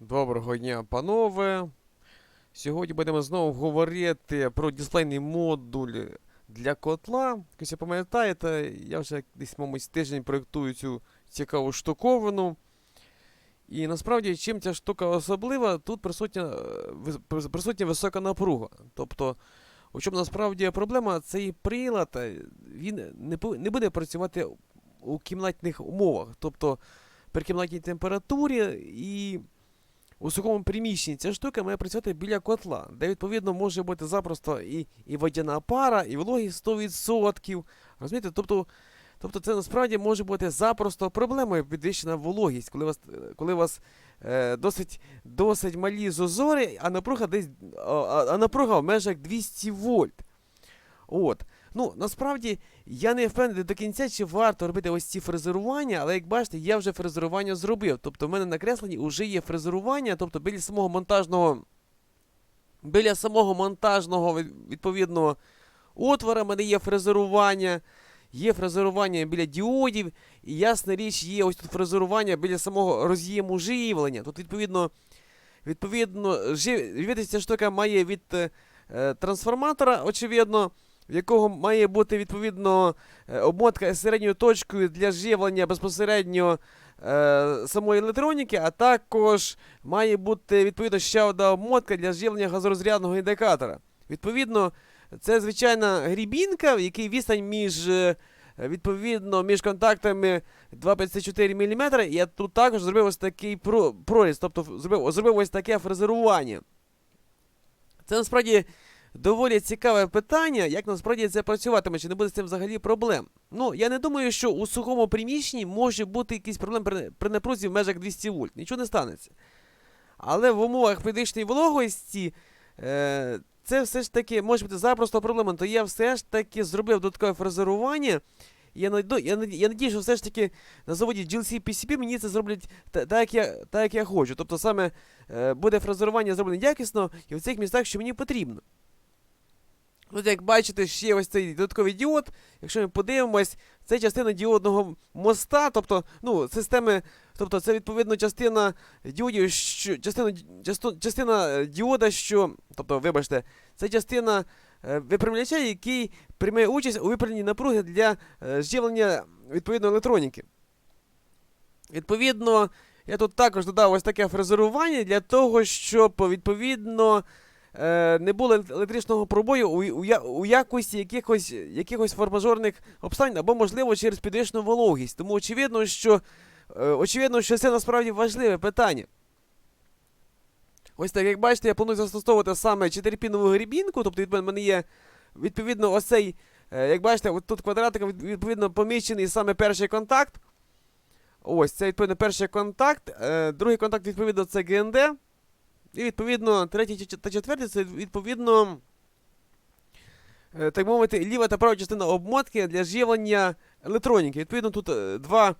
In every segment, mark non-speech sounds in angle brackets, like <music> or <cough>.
Доброго дня, панове. Сьогодні будемо знову говорити про дисплейний модуль для котла. Якщо пам'ятаєте, я вже десь, мабуть, тиждень проєктую цю цікаву штуковину. І насправді, чим ця штука особлива, тут присутня, е, присутня висока напруга. Тобто, у чому насправді проблема, цей прилад, е, він не буде працювати у кімнатних умовах. Тобто при кімнатній температурі і у сухому приміщенні ця штука має працювати біля котла, де відповідно може бути запросто і, і водяна пара, і вологість 100%. Розумієте? Тобто, тобто це насправді може бути запросто проблемою підвищена вологість, коли у вас, коли вас е, досить, досить малі зозори, а напруга десь а, а напруга в межах 200 вольт. От. Ну, насправді, я не впевнений до кінця, чи варто робити ось ці фрезерування, але як бачите, я вже фрезерування зробив. Тобто в мене на кресленні вже є фрезерування, тобто біля самого монтажного. Біля самого монтажного відповідного отвора в мене є фрезерування, є фрезерування біля діодів, і ясна річ, є ось тут фрезерування біля самого роз'єму живлення. Тут, відповідно, відповідно, жив... ця штука має від е, трансформатора, очевидно в якого має бути відповідно е, обмотка з середньою точкою для живлення безпосередньо е, самої електроніки, а також має бути відповідно ще одна обмотка для живлення газорозрядного індикатора. Відповідно, це звичайна грібінка, в якій відстань між. е, Відповідно, між контактами 2,54 мм, я тут також зробив ось такий проріз, тобто зробив, зробив ось таке фрезерування. Це насправді доволі цікаве питання, як насправді це працюватиме, чи не буде з цим взагалі проблем. Ну, я не думаю, що у сухому приміщенні може бути якийсь проблем при, при напрузі в межах 200 вольт. Нічого не станеться. Але в умовах підвищеної вологості е, це все ж таки може бути запросто проблема. То я все ж таки зробив додаткове фрезерування. Я, найду, я, я надію, що все ж таки на заводі GLC PCB мені це зроблять та- так, як я, так, як я хочу. Тобто саме е, буде фрезерування зроблене якісно і в цих містах, що мені потрібно. От як бачите, ще ось цей додатковий діод. Якщо ми подивимось, це частина діодного моста, тобто, ну, системи, тобто це відповідно частина діодів, що частина, часто- частина е, діода, що. Тобто, вибачте, це частина е, випрямляча, який приймає участь у випрямленні напруги для е, живлення відповідно електроніки. Відповідно, я тут також додав ось таке фрезерування для того, щоб відповідно не було електричного пробою у, у, у якості якихось, якихось формажорних обставин, або, можливо, через підвищену вологість. Тому очевидно, що, е, очевидно, що це насправді важливе питання. Ось так, як бачите, я планую застосовувати саме 4-пінову грібінку, тобто від мене є відповідно ось е, як бачите, от тут квадратиком від- відповідно поміщений саме перший контакт. Ось, це відповідно перший контакт. Е, другий контакт, відповідно, це ГНД. І відповідно, третій та четвертий це відповідно, е, так мовити, ліва та права частина обмотки для живлення електроніки. Відповідно, тут е, два.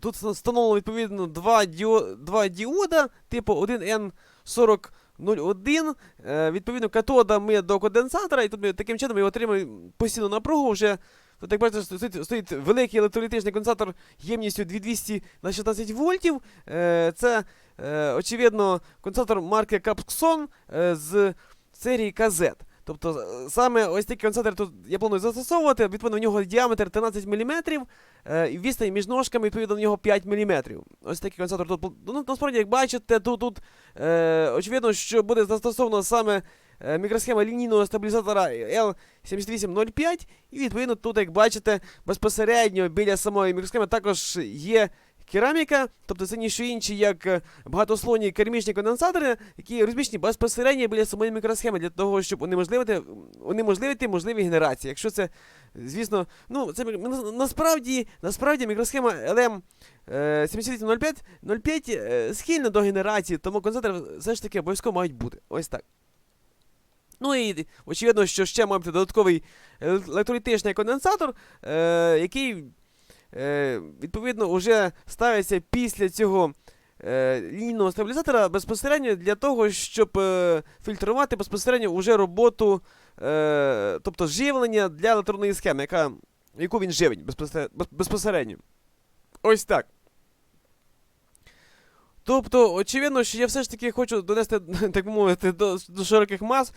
Тут встановлено відповідно два, діо, два діода, типу 1N4001. Е, відповідно, катодами до конденсатора, і тут ми таким чином ми отримуємо постійну напругу вже. Тут, як бачите, стоїть, стоїть великий електролітичний конденсатор ємністю 2200 на 16 вольтів. Е, це Е, очевидно, конденсатор марки Capxon е, з серії KZ. Тобто саме ось такий конденсатор тут я планую застосовувати. Відповідно, в нього діаметр 13 мм, і відстань між ножками, відповідно, в нього 5 мм. Ось такий конденсатор тут. Ну, насправді, як бачите, тут, тут е, очевидно, що буде застосовано саме мікросхема лінійного стабілізатора L7805. І відповідно, тут, як бачите, безпосередньо біля самої мікросхеми також є кераміка, тобто це ніщо інше, як е, багатослойні керамічні конденсатори, які розміщені безпосередньо біля самої мікросхеми для того, щоб унеможливити, унеможливити можливі генерації. Якщо це, звісно, ну це насправді, насправді мікросхема LM е, 7805 05 е, схильна до генерації, тому конденсатори все ж таки обов'язково мають бути. Ось так. Ну і очевидно, що ще має додатковий електролітичний конденсатор, е, який е, відповідно вже ставиться після цього е, лінійного стабілізатора безпосередньо для того, щоб е, фільтрувати безпосередньо уже роботу, е, тобто живлення для електронної схеми, яка, яку він живить безпосередньо. Ось так. Тобто, очевидно, що я все ж таки хочу донести, <laughs> так мовити, до, до широких мас.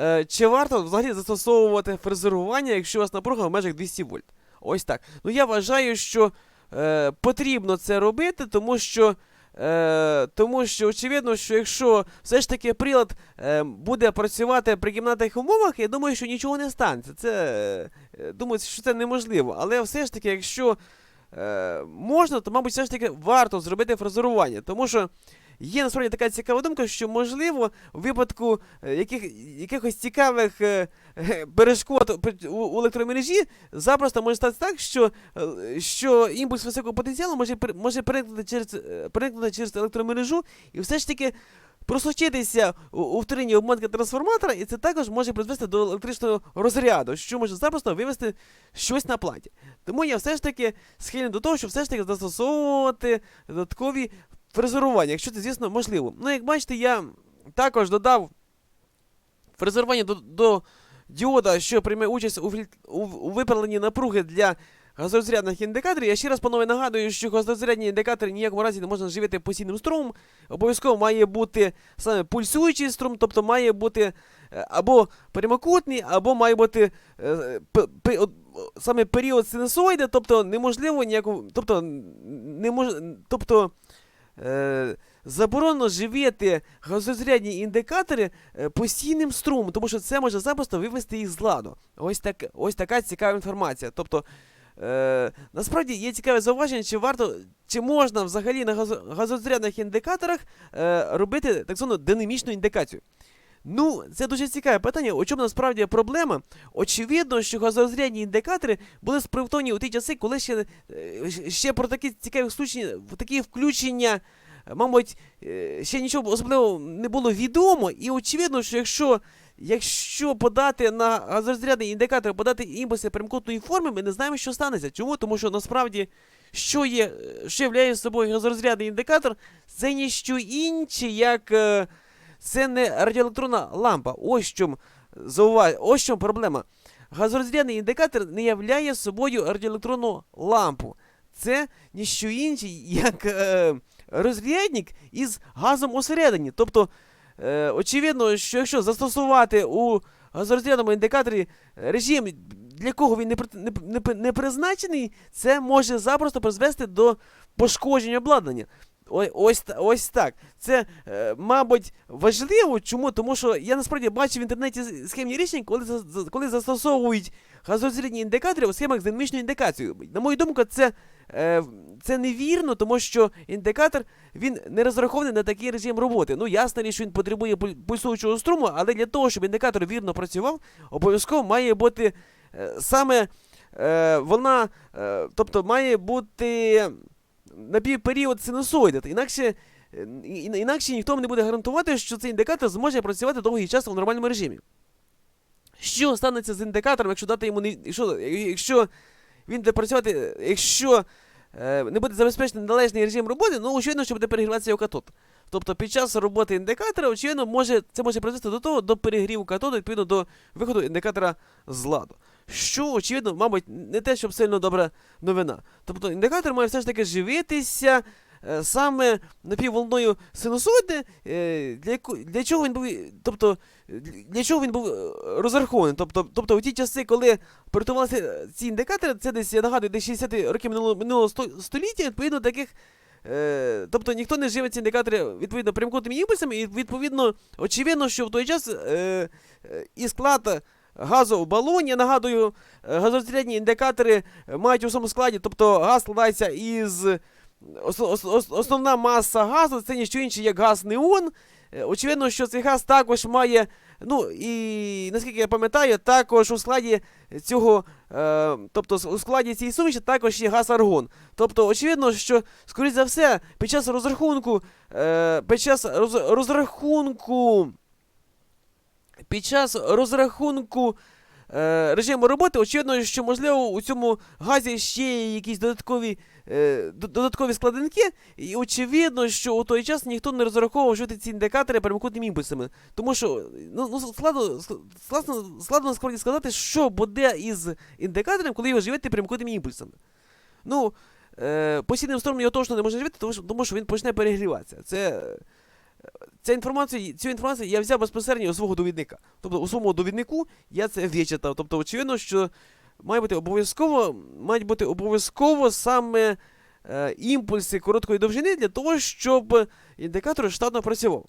Е, чи варто взагалі застосовувати фрезерування, якщо у вас напруга в межах 200 вольт? Ось так. Ну я вважаю, що е, потрібно це робити, тому що. Е, тому що очевидно, що якщо все ж таки прилад е, буде працювати при кімнатних умовах, я думаю, що нічого не станеться. Це е, думаю, що це неможливо. Але все ж таки, якщо е, можна, то, мабуть, все ж таки варто зробити фрезерування. Тому що є насправді така цікава думка, що можливо в випадку е, яких, якихось цікавих е, е, перешкод у, у електромережі запросто може стати так, що, е, що імпульс високого потенціалу може, може перекнути через, перекнути через електромережу і все ж таки просочитися у, у вторинні обмотки трансформатора, і це також може призвести до електричного розряду, що може запросто вивести щось на платі. Тому я все ж таки схильний до того, щоб все ж таки застосовувати додаткові фрезерування, якщо це, звісно, можливо. Ну, як бачите, я також додав фрезерування до, до діода, що прийме участь у, фільт- у, у виправленні напруги для газорозрядних індикаторів. Я ще раз панове нагадую, що газорозрядні індикатори ніякому разі не можна живити постійним струмом. Обов'язково має бути саме пульсуючий струм, тобто має бути е, або прямокутний, або має бути е, п- п- от, саме період синусоїди, тобто неможливо ніяку, тобто не мож, тобто е, заборонено живити газозрядні індикатори е, постійним струмом, тому що це може запросто вивести їх з ладу. Ось, так, ось така цікава інформація. Тобто, е, насправді є цікаве зауваження, чи варто, чи можна взагалі на газозрядних індикаторах робити так звану динамічну індикацію. Ну, це дуже цікаве питання. У чому насправді проблема? Очевидно, що газорозрядні індикатори були спроектовані у ті часи, коли ще, е, ще про такі цікаві случаї, такі включення, е, мабуть, е, ще нічого особливо не було відомо. І очевидно, що якщо, якщо подати на газорозрядний індикатор, подати імпульси прямокутної форми, ми не знаємо, що станеться. Чому? Тому що насправді, що є, що являє собою газорозрядний індикатор, це ніщо інше, як. Це не радіоелектронна лампа. Ось чому зауваж... Ось чому проблема. Газорозрядний індикатор не являє собою радіоелектронну лампу. Це ніщо інше, як е, розрядник із газом усередині. Тобто, е, очевидно, що якщо застосувати у газорозрядному індикаторі режим, для кого він не, не, не, не призначений, це може запросто призвести до пошкодження обладнання. Ось, ось так. Це, е, мабуть, важливо. Чому? Тому що я насправді бачив в інтернеті схемні рішення, коли, коли застосовують газорозрядні індикатори у схемах з динамічною індикацією. На мою думку, це, е, це невірно, тому що індикатор він не розрахований на такий режим роботи. Ну, ясно, що він потребує пульсуючого струму, але для того, щоб індикатор вірно працював, обов'язково має бути е, саме вона, тобто має бути напівперіод синусоїда. Інакше, е, інакше ніхто не буде гарантувати, що цей індикатор зможе працювати довгий час у нормальному режимі. Що станеться з індикатором, якщо дати йому не. Якщо, якщо він буде працювати, якщо е, не буде забезпечений належний режим роботи, ну очевидно, що буде перегріватися його катод. Тобто під час роботи індикатора, очевидно, може, це може призвести до того, до перегріву катоду, відповідно до виходу індикатора з ладу. Що, очевидно, мабуть, не те, щоб сильно добра новина. Тобто індикатор має все ж таки живитися е, саме напівволною синусоїди, е, для, для чого він був, тобто, для- чого він був е, розрахований. Тобто, тобто у ті часи, коли проєктувалися ці індикатори, це десь, я нагадую, десь 60-ті роки минулого, минулого століття, відповідно, таких. Е, тобто ніхто не живе ці індикатори відповідно прямокутними імпульсами, і відповідно, очевидно, що в той час е, е, і склад газу в балоні, я нагадую, е, газорозрядні індикатори мають у своєму складі, тобто газ складається із. ос- ос- ос- основна маса газу це ніщо інше, як газ неон. Е, Очевидно, що цей газ також має, ну і наскільки я пам'ятаю, також у складі цього, е, тобто у складі цієї суміші також є газ аргон. Тобто, очевидно, що, скоріш за все, під час розрахунку, е, під час роз, розрахунку, під час розрахунку е, режиму роботи, очевидно, що можливо у цьому газі ще є якісь додаткові, е, додаткові складинки, і очевидно, що у той час ніхто не розраховував жити ці індикатори прямокутними імпульсами. Тому що ну, ну складно, складно, складно сказати, що буде із індикатором, коли його живете прямокутними імпульсами. Ну, е, постійним струмом його точно не можна живити, тому що, тому що він почне перегріватися. Це, ця інформація, цю інформацію я взяв безпосередньо у свого довідника. Тобто у своєму довіднику я це вичитав. Тобто, очевидно, що має бути обов'язково, мають бути обов'язково саме е, імпульси короткої довжини для того, щоб індикатор штатно працював.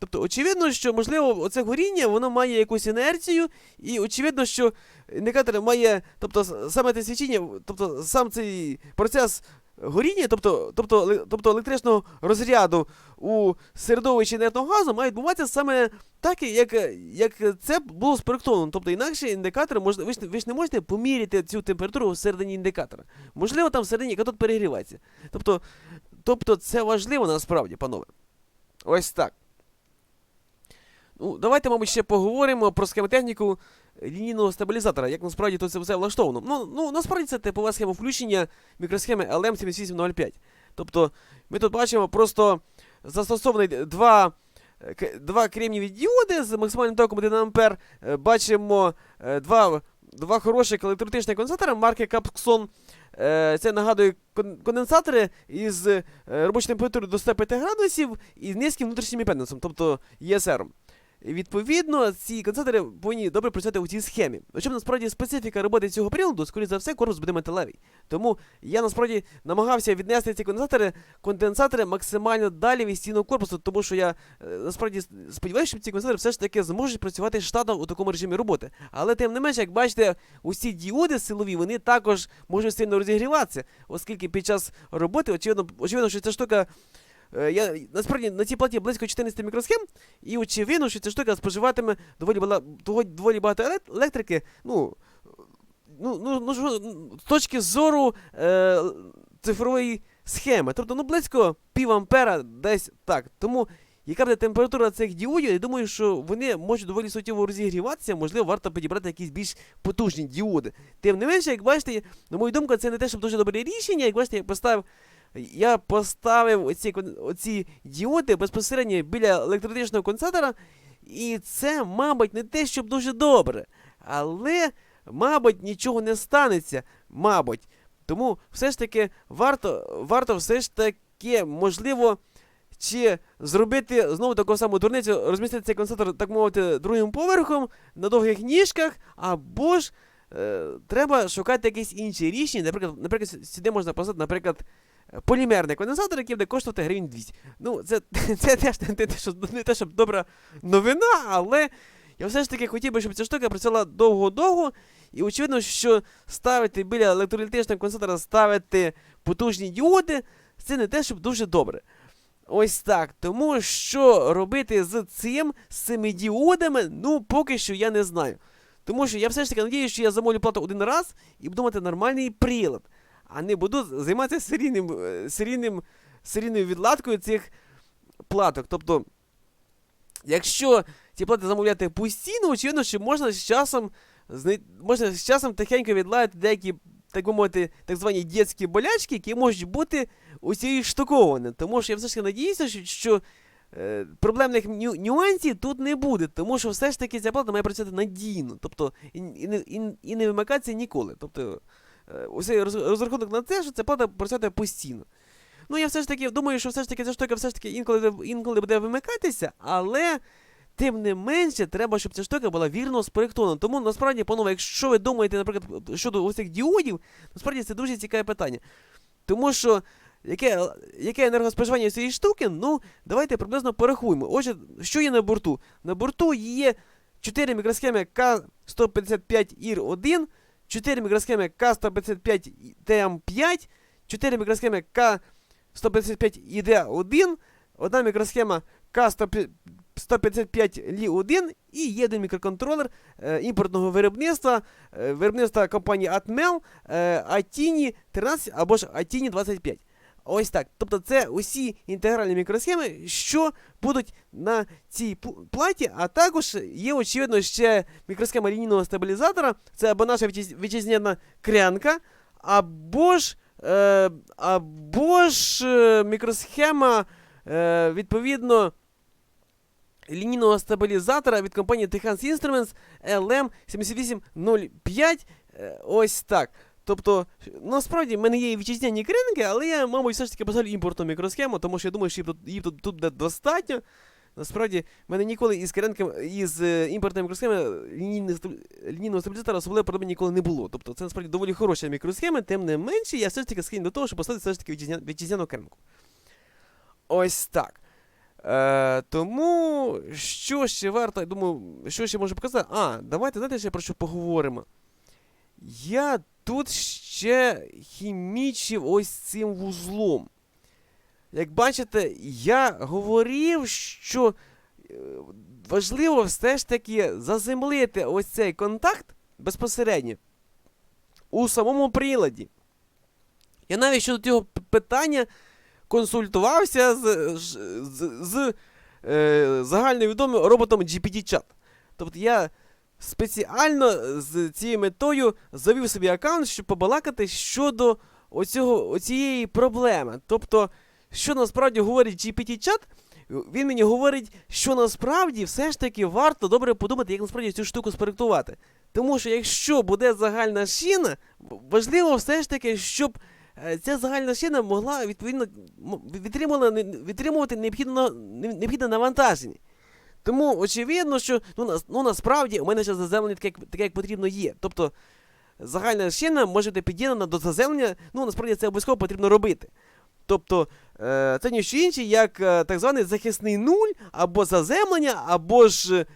Тобто, очевидно, що, можливо, оце горіння воно має якусь інерцію, і очевидно, що індикатор має, тобто саме те свічення, тобто сам цей процес горіння, тобто, тобто, тобто електричного розряду у середовищі інертного газу має відбуватися саме так, як, як це було спроектовано. Тобто інакше індикатор можна, ви, ж, ви ж не можете поміряти цю температуру всередині індикатора. Можливо, там всередині катод перегрівається. Тобто, тобто це важливо насправді, панове. Ось так. Ну, давайте, мабуть, ще поговоримо про схемотехніку лінійного стабілізатора, як насправді то це все влаштовано. Ну, ну насправді це типова схема включення мікросхеми LM7805. Тобто, ми тут бачимо просто застосований два, е, два кремніві діоди з максимальним током 1 А. Е, Бачимо е, два, два хороших електротичних конденсатори марки Capxon. Е, Це нагадує конденсатори із робочою температурою до 105 градусів і з низьким внутрішнім імпедансом, тобто ESR. Відповідно, ці конденсатори повинні добре працювати у цій схемі. Причому насправді специфіка роботи цього приладу, скоріше за все, корпус буде металевий. Тому я насправді намагався віднести ці конденсатори, конденсатори максимально далі від стіну корпусу, тому що я е, насправді сподіваюся, що ці конденсатори все ж таки зможуть працювати штатно у такому режимі роботи. Але тим не менше, як бачите, усі діоди силові вони також можуть сильно розігріватися, оскільки під час роботи, очевидно, очевидно, що ця штука. Е, Я насправді на цій платі близько 14 мікросхем, і очевидно, що ця штука споживатиме доволі, бала, доволі, багато електрики. Ну, ну, ну, ну що, ну, з точки зору е, цифрової схеми. Тобто, ну, близько пів ампера десь так. Тому, яка буде температура цих діодів, я думаю, що вони можуть доволі суттєво розігріватися, можливо, варто підібрати якісь більш потужні діоди. Тим не менше, як бачите, на мою думку, це не те, щоб дуже добре рішення. Як бачите, я поставив. Я поставив оці, оці діоди безпосередньо біля електротичного конденсатора, і це, мабуть, не те, щоб дуже добре. Але, мабуть, нічого не станеться. Мабуть. Тому все ж таки варто, варто все ж таки, можливо, чи зробити знову таку саму дурницю, розмістити цей конденсатор, так мовити, другим поверхом на довгих ніжках, або ж е, треба шукати якісь інші рішення. Наприклад, наприклад, сюди можна поставити, наприклад, полімерний конденсатор, який буде коштувати гривень 200. Ну, це, <laughs> це теж не те, що, не те, щоб добра новина, але я все ж таки хотів би, щоб ця штука працювала довго-довго. І очевидно, що ставити біля електролітичного конденсатора ставити потужні діоди, це не те, щоб дуже добре. Ось так. Тому що робити з цим, з цими діодами, ну, поки що я не знаю. Тому що я все ж таки надіюся, що я замовлю плату один раз і буду мати нормальний прилад, а не буду займатися серійним, е, серійним, серійною відладкою цих платок. Тобто, якщо ці плати замовляти постійно, очевидно, що можна з часом можна з часом тихенько відладити деякі, так би мовити, так звані дітські болячки, які можуть бути усією штуковані. Тому що я все ж таки надіюся, що, що е, проблемних ню- нюансів тут не буде, тому що все ж таки ця плата має працювати надійно, тобто і, і, і, і не вимикатися ніколи. Тобто, е, усе розрахунок на те, що ця плата працює постійно. Ну, я все ж таки думаю, що все ж таки ця штука все ж таки інколи, інколи буде вимикатися, але тим не менше, треба, щоб ця штука була вірно спроєктована. Тому насправді, панове, якщо ви думаєте, наприклад, щодо ось цих діодів, насправді це дуже цікаве питання. Тому що яке, яке енергоспоживання цієї штуки, ну, давайте приблизно порахуємо. Отже, що є на борту? На борту є 4 мікросхеми К155ІР1, 4 мікросхеми К155ТМ5, 4 мікросхеми К155ІД1, одна мікросхема К155Лі1 і є один мікроконтролер е, імпортного виробництва, е, виробництва компанії Atmel, е, Atini 13 або ж Atini 25. Ось так. Тобто це усі інтегральні мікросхеми, що будуть на цій платі, а також є, очевидно, ще мікросхема лінійного стабілізатора. Це або наша вітчизняна крянка, або ж, е, або ж е, мікросхема, е, відповідно, лінійного стабілізатора від компанії Техans Instruments LM7805. Е, Ось так. Тобто, насправді, в мене є і вітчизняні кринки, але я, мабуть, все ж таки поставлю імпортну мікросхему, тому що я думаю, що її тут, її тут, тут достатньо. Насправді, в мене ніколи із кринками, із е, імпортними мікросхеми лінійного стабілізатора особливо проблем ніколи не було. Тобто це насправді доволі хороша мікросхема, тим не менше, я все ж таки схильний до того, щоб поставити все ж таки вітчизня, вітчизняну кринку. Ось так. Е, тому що ще варто, я думаю, що ще можу показати? А, давайте, знаєте, ще про що поговоримо. Я тут ще хімічив ось цим вузлом. Як бачите, я говорив, що е, важливо все ж таки заземлити ось цей контакт безпосередньо у самому приладі. Я навіть щодо цього питання консультувався з, з, з, з е, загальновідомим роботом GPT-Chat. Тобто я спеціально з цією метою завів собі аккаунт, щоб побалакати щодо оцього, оцієї проблеми. Тобто, що насправді говорить GPT-чат, він мені говорить, що насправді все ж таки варто добре подумати, як насправді цю штуку спроектувати. Тому що якщо буде загальна шина, важливо все ж таки, щоб е, ця загальна шина могла відповідно відтримувати необхідне навантаження. Тому очевидно, що ну, нас, ну насправді у мене ще заземлення таке, таке, як потрібно є. Тобто загальна шина може бути під'єднана до заземлення, ну насправді це обов'язково потрібно робити. Тобто е, це ніщо інше, як е, так званий захисний нуль, або заземлення, або ж е,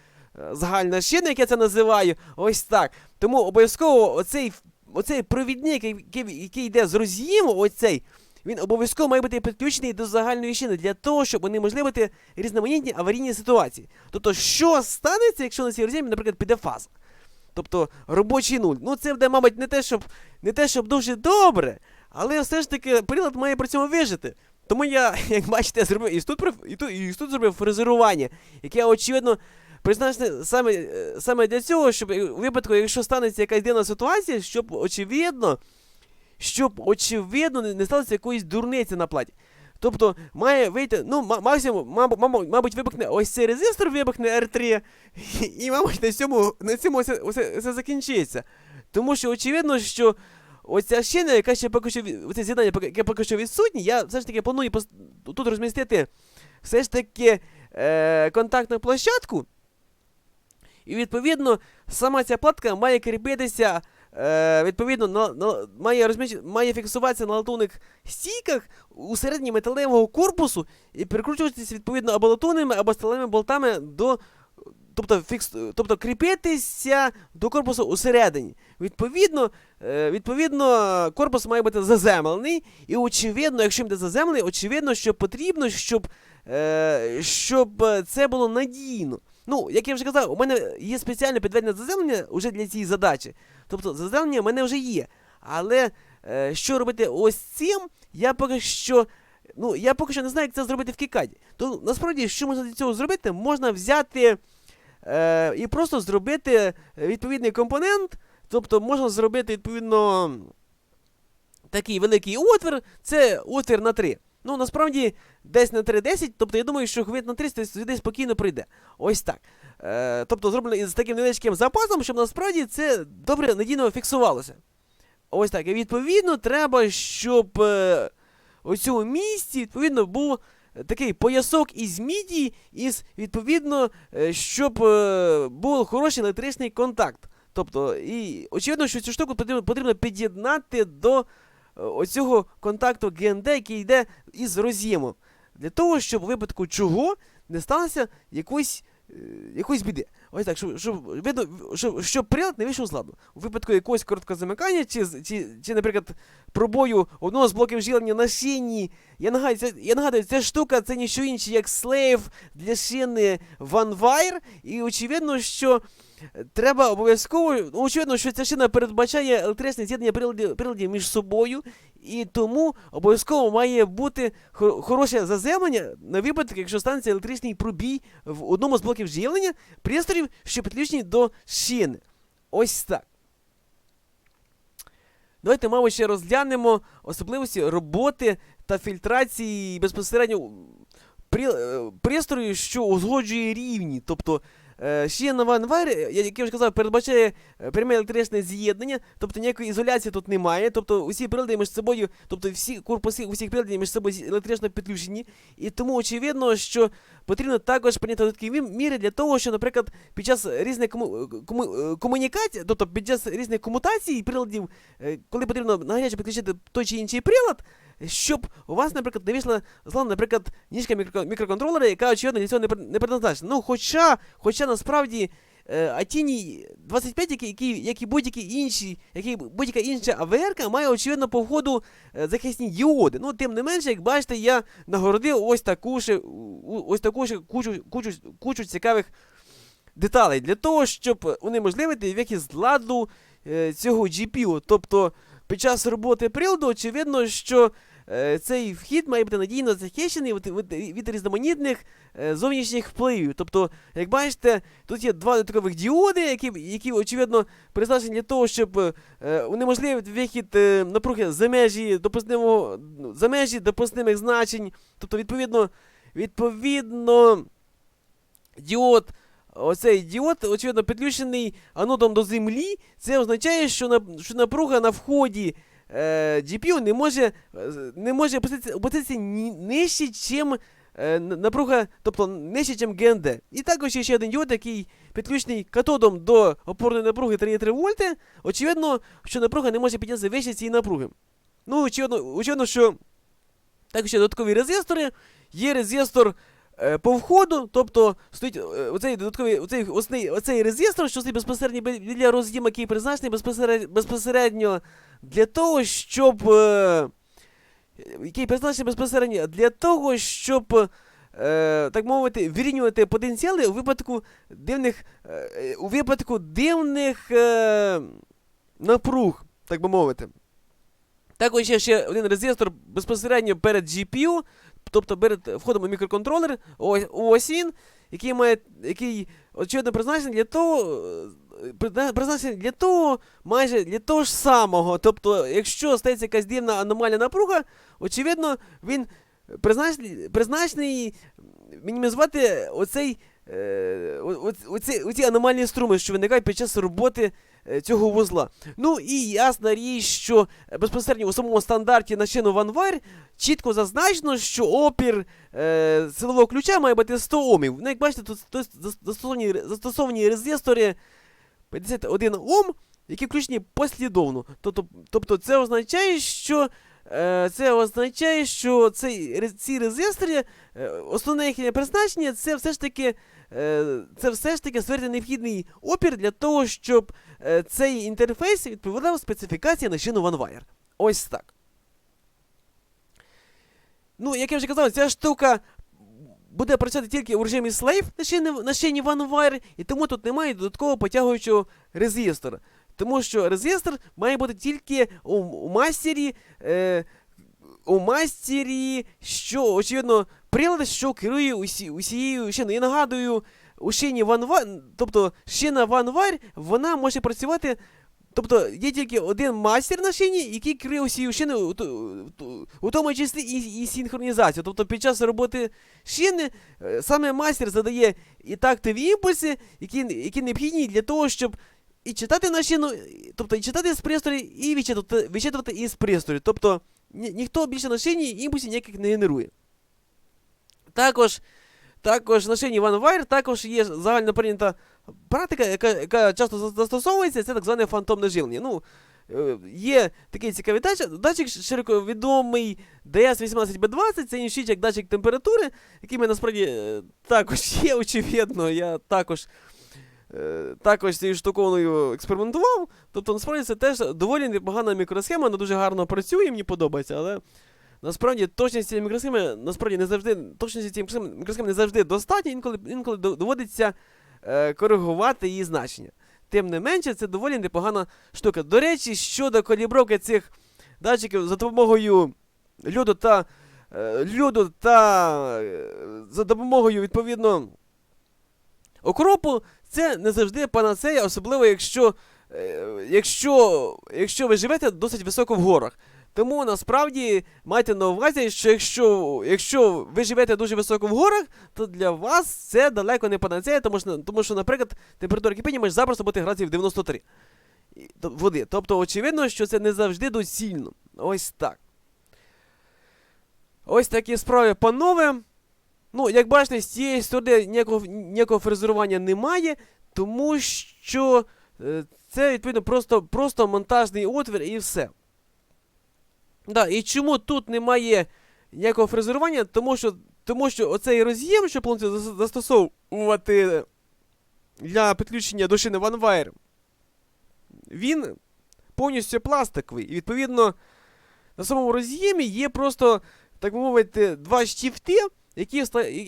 загальна шина, як я це називаю. Ось так. Тому обов'язково оцей, оцей провідник, який, який йде з роз'єму, оцей, він обов'язково має бути підключений до загальної шини для того, щоб унеможливити різноманітні аварійні ситуації. Тобто, що станеться, якщо на цій роз'ємі, наприклад, піде фаза? Тобто робочий нуль. Ну, це буде, мабуть, не те, щоб не те, щоб дуже добре, але все ж таки прилад має при цьому вижити. Тому я, <laughs> як бачите, зробив і тут, і тут, і тут зробив фрезерування, яке, очевидно, призначене саме, е, саме для цього, щоб у випадку, якщо станеться якась дивна ситуація, щоб очевидно, щоб очевидно не, сталося якоїсь дурниці на платі. Тобто має вийти, ну, ма- максимум, мабуть, мабуть, мабуть, вибухне ось цей резистор, вибухне R3, <laughs> і, мабуть, на цьому, на цьому все, все, все закінчиться. Тому що очевидно, що оця шина, яка ще поки що оце з'єднання, яке поки що відсутнє, я все ж таки планую тут розмістити все ж таки е, контактну площадку. І відповідно сама ця платка має кріпитися. Е, відповідно, на, на, має, розміщ... має фіксуватися на латунних стійках у середині металевого корпусу і перекручуватися відповідно або латунними, або сталевими болтами до. Тобто, фікс... тобто кріпитися до корпусу усередині. Відповідно, е, відповідно, корпус має бути заземлений, і очевидно, якщо він буде заземлений, очевидно, що потрібно, щоб, е, щоб це було надійно. Ну, як я вже казав, у мене є спеціальне підведення заземлення вже для цієї задачі. Тобто заземлення в мене вже є. Але е, що робити ось цим, я поки що. Ну, я поки що не знаю, як це зробити в Кікаді. То насправді, що можна для цього зробити, можна взяти е, і просто зробити відповідний компонент. Тобто можна зробити відповідно такий великий отвір, це отвір на 3. Ну, насправді, десь на 3.10, тобто я думаю, що хвилин на 300 сюди спокійно прийде. Ось так. Е, тобто зроблено із таким невеличким запасом, щоб насправді це добре надійно фіксувалося. Ось так. І відповідно треба, щоб е, у цьому місці відповідно був такий поясок із міді, із відповідно, е, щоб е, був хороший електричний контакт. Тобто, і очевидно, що цю штуку потрібно, потрібно під'єднати до оцього контакту GND, який йде із роз'ємом. Для того, щоб у випадку чого не сталося якоїсь, е, якоїсь біди. Ось так, щоб, щоб, видно, щоб, щоб прилад не вийшов з ладу. У випадку якогось короткого замикання, чи, чи, чи, наприклад, пробою одного з блоків живлення на шині. Я нагадую, це, я нагадую, ця штука це ніщо інше, як слейв для шини OneWire, і очевидно, що треба обов'язково, ну, очевидно, що ця шина передбачає електричне з'єднання приладів, приладів між собою, і тому обов'язково має бути хо- хороше заземлення на випадок, якщо станеться електричний пробій в одному з блоків живлення пристроїв, що підключені до шини. Ось так. Давайте, мабуть, ще розглянемо особливості роботи та фільтрації безпосередньо е, пристрою, що узгоджує рівні. Тобто ще на ванварі, я- як я вже казав, передбачає е, пряме електричне з'єднання, тобто ніякої ізоляції тут немає. Тобто усі прилади між собою, тобто всі корпуси усіх приладів між собою електрично підключені. І тому очевидно, що потрібно також прийняти додаткові міри для того, що, наприклад, під час різних кому, кому, е, комунікацій, тобто під час різних комутацій приладів, е, коли потрібно гаряче підключити той чи інший прилад, щоб у вас, наприклад, не вийшла зла, наприклад, ніжка мікро, мікроконтролера, яка очевидно для цього не, не предназначена. Ну, хоча, хоча насправді Атіні 25, як, і- як, і- будь-які інші, як будь-яка інша АВР має очевидно по входу е, захисні діоди. Ну, тим не менше, як бачите, я нагородив ось таку ще, ось таку ще кучу, кучу, кучу цікавих деталей для того, щоб унеможливити вихід з ладу е, цього GPU. Тобто, під час роботи приладу, очевидно, що е, цей вхід має бути надійно захищений від, від, від різноманітних е, зовнішніх впливів. Тобто, як бачите, тут є два додаткових діоди, які, які очевидно, призначені для того, щоб е, унеможливити вихід е, напруги за межі допустимого за межі допустимих значень. Тобто, відповідно, відповідно, діод. Оцей діод, очевидно, підключений анодом до землі. Це означає, що, на, що напруга на вході е, GPU не може, е, не може опуститися, нижче, чим е, напруга, тобто нижче, чим ГНД. І також є ще один діод, який підключений катодом до опорної напруги 3,3 вольти. Очевидно, що напруга не може піднятися вище цієї напруги. Ну, очевидно, очевидно, що також є додаткові резистори. Є резистор по входу, тобто стоїть е, оцей додатковий оцей, основний, оцей резистор, що стоїть безпосередньо біля роз'єму, який призначений безпосередньо, для того, щоб. Е, який призначений безпосередньо для того, щоб. Е, так мовити, вирівнювати потенціали у випадку дивних, е, е, у випадку дивних е, напруг, так би мовити. Також є ще один резистор безпосередньо перед GPU, тобто перед входом у мікроконтролер, він, який має, який очевидно призначений для того, е, призначений для того, майже для того ж самого. Тобто, якщо стається якась дивна аномальна напруга, очевидно, він призначений, призначений мінімізувати оцей, е, оці, оці аномальні струми, що виникають під час роботи цього вузла. Ну і ясна річ, що е, безпосередньо у самому стандарті на шину VanWire чітко зазначено, що опір е, силового ключа має бути 100 Омів. Ну, як бачите, тут, застосовані, застосовані резистори 51 Ом, які включені послідовно. Тобто, тобто це означає, що. е, Це означає, що цей, ці резистори, е, основне їхнє призначення, це все ж таки е, таки створити необхідний опір для того, щоб е, цей інтерфейс відповідав специфікації на шину OneWire. Ось так. Ну, як я вже казав, ця штука буде працювати тільки у режимі Slave на шині, на шині OneWire, і тому тут немає додаткового потягуючого резистора. Тому що резистор має бути тільки у, у мастері. Е, у мастері, що, очевидно, прилад, що керує усі, усією шиною. Я нагадую, у шині OneWire, тобто шина OneWire, вона може працювати. Тобто є тільки один мастер на шині, який керує усією шиною, у, тому числі і, і синхронізацію. Тобто під час роботи шини е, саме мастер задає і тактові імпульси, які, які необхідні для того, щоб і читати на шину, тобто і читати з пристрою, і вичитувати, вичитувати із пристрою. Тобто ні, ніхто більше на шині імпульсів ніяких не генерує. Також, також на шині OneWire також є загально прийнята практика, яка, яка часто застосовується, це так зване фантомне живлення. Ну, е, є такий цікавий датчик, датчик широко відомий DS18B20, це інший як датчик температури, який ми насправді е, також <laughs> є, очевидно. Я також. е, Також цією штуковною експериментував. Тобто, насправді це теж доволі непогана мікросхема, вона дуже гарно працює, мені подобається, але насправді точність цієї мікросхеми насправді не завжди точність цієї мікросхеми- не завжди достатня, інколи, інколи доводиться е, коригувати її значення. Тим не менше, це доволі непогана штука. До речі, щодо калібровки цих датчиків за допомогою льоду та е, льоду та е, за допомогою відповідно окропу, це не завжди панацея, особливо якщо, е, якщо, якщо ви живете досить високо в горах. Тому насправді майте на увазі, що якщо, якщо ви живете дуже високо в горах, то для вас це далеко не панацея, тому що, тому що наприклад, температура кипіння може запросто бути градусів 93 І- то- води. Тобто, очевидно, що це не завжди доцільно. Ось так. Ось такі справи, панове. Ну, як бачите, з цієї сторони ніякого, ніякого фрезерування немає, тому що е, це відповідно просто, просто монтажний отвір і все. Да, і чому тут немає ніякого фрезерування? Тому що, тому що оцей роз'єм, що планується застосовувати для підключення до шини OneWire, він повністю пластиковий. І відповідно на самому роз'ємі є просто, так би мовити, два штифти, які,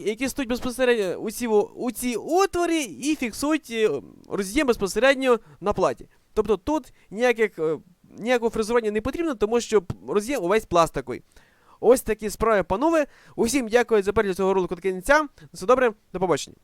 які стоять безпосередньо у ці, у ці отвори і фіксують е, роз'єм безпосередньо на платі. Тобто тут ніяких, е, ніякого фрезерування не потрібно, тому що роз'єм увесь пластиковий. Ось такі справи, панове. Усім дякую за перегляд цього ролику до кінця. Все добре, до побачення.